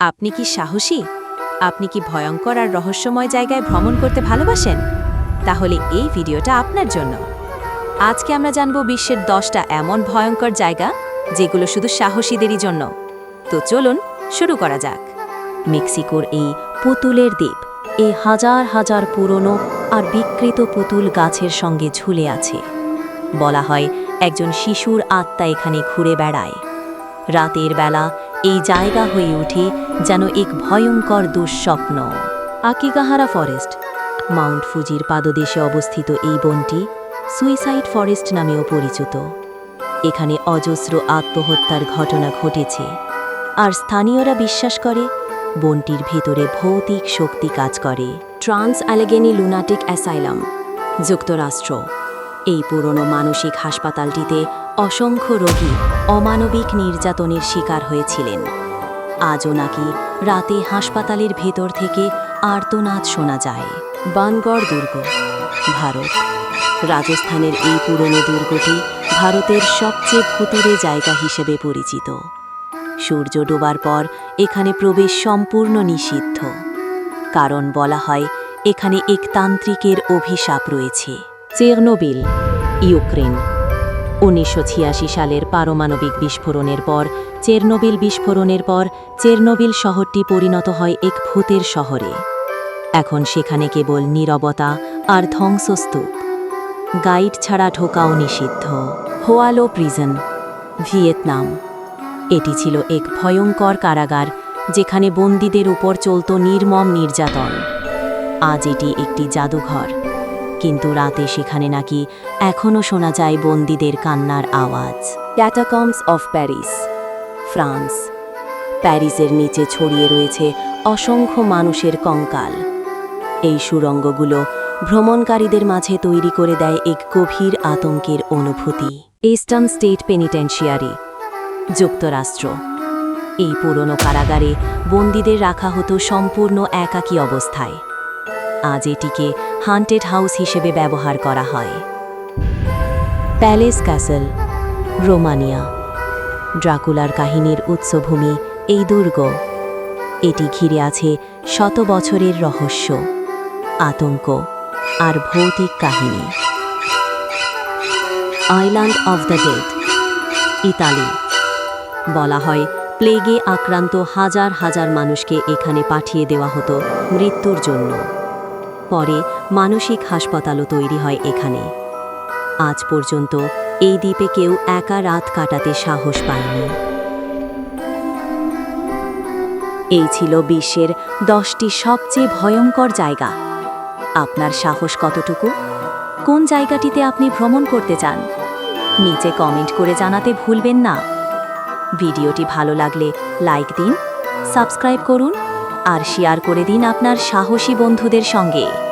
আপনি কি সাহসী? আপনি কি ভয়ঙ্কর আর রহস্যময় জায়গায় ভ্রমণ করতে ভালোবাসেন? তাহলে এই ভিডিওটা আপনার জন্য। আজকে আমরা জানব বিশ্বের দশটা এমন ভয়ঙ্কর জায়গা, যেগুলো শুধু সাহসীদেরই জন্য। তো চলুন, শুরু করা যাক। মেক্সিকোর এই পুতুলের দ্বীপ এই হাজার হাজার পুরনো আর বিকৃত পুতুল গাছের সঙ্গে ঝুলে আছে। বলা হয়, একজন শিশুর আত্মা এখানে ঘুরে বেড়ায়। রাতের বেলা এই জায়গা হয়ে ওঠে যেন এক ভয়ঙ্কর দুঃস্বপ্ন। আকিগাহারা ফরেস্ট, মাউন্ট ফুজির পাদদেশে অবস্থিত এই বনটি সুইসাইড ফরেস্ট নামেও পরিচিত। এখানে অজস্র আত্মহত্যার ঘটনা ঘটেছে। আর স্থানীয়রা বিশ্বাস করে, বনটির ভেতরে ভৌতিক শক্তি কাজ করে। ট্রান্স অ্যালেগেনি লুনাটিক অ্যাসাইলাম, যুক্তরাষ্ট্র। এই পুরনো মানসিক হাসপাতালটিতে অসংখ্য রোগী অমানবিক নির্যাতনের শিকার হয়েছিলেন। আজও নাকি রাতে হাসপাতালের ভেতর থেকে আর্তনাদ শোনা যায়। বানগড় দুর্গ, ভারত। রাজস্থানের এই পুরনো দুর্গটি ভারতের সবচেয়ে ভুতুরে জায়গা হিসেবে পরিচিত। সূর্য ডোবার পর এখানে প্রবেশ সম্পূর্ণ নিষিদ্ধ। কারণ বলা হয়, এখানে এক তান্ত্রিকের অভিশাপ রয়েছে। Chernobyl Ukraine. উনিশশো ছিয়াশি সালের পারমাণবিক বিস্ফোরণের পর, চেরনোবিল বিস্ফোরণের পর, চেরনোবিল শহরটি পরিণত হয় এক ভূতের শহরে। এখন সেখানে কেবল নীরবতা আর ধ্বংসস্তূপ। গাইড ছাড়া ঢোকাও নিষিদ্ধ। Hoa Lo prison, Vietnam. এটি ছিল এক ভয়ঙ্কর কারাগার, যেখানে বন্দীদের উপর চলত নির্মম নির্যাতন। আজ এটি একটি জাদুঘর। কিন্তু রাতে সেখানে নাকি এখনও শোনা যায় বন্দীদের কান্নার আওয়াজ। ক্যাটাকমস অফ প্যারিস ফ্রান্স প্যারিসের নিচে ছড়িয়ে রয়েছে অসংখ্য মানুষের কঙ্কাল। এই সুরঙ্গগুলো ভ্রমণকারীদের মাঝে তৈরি করে দেয় এক গভীর আতঙ্কের অনুভূতি। ইস্টার্ন স্টেট পেনিটেন্সিয়ারি যুক্তরাষ্ট্র। এই পুরনো কারাগারে বন্দীদের রাখা হতো সম্পূর্ণ একাকী অবস্থায়। আজ এটিকে হান্টেড হাউস হিসেবে ব্যবহার করা হয়। প্যালেস ক্যাসেল রোমানিয়া ড্রাকুলার কাহিনীর উৎসভূমি এই দুর্গ। এটি ঘিরে আছে শত বছরের রহস্য, আতঙ্ক আর ভৌতিক কাহিনী। Island of the dead Italy. বলা হয়, প্লেগে আক্রান্ত হাজার হাজার মানুষকে এখানে পাঠিয়ে দেওয়া হতো মৃত্যুর জন্য। পরে মানসিক হাসপাতালও তৈরি হয় এখানে। আজ পর্যন্ত এই দ্বীপে কেউ একা রাত কাটাতে সাহস পায়নি। এই ছিল বিশ্বের দশটি সবচেয়ে ভয়ঙ্কর জায়গা। আপনার সাহস কতটুকু? কোন জায়গাটিতে আপনি ভ্রমণ করতে চান? নিচে কমেন্ট করে জানাতে ভুলবেন না। ভিডিওটি ভালো লাগলে লাইক দিন, সাবস্ক্রাইব করুন আর শেয়ার করে দিন আপনার সাহসী বন্ধুদের সঙ্গে।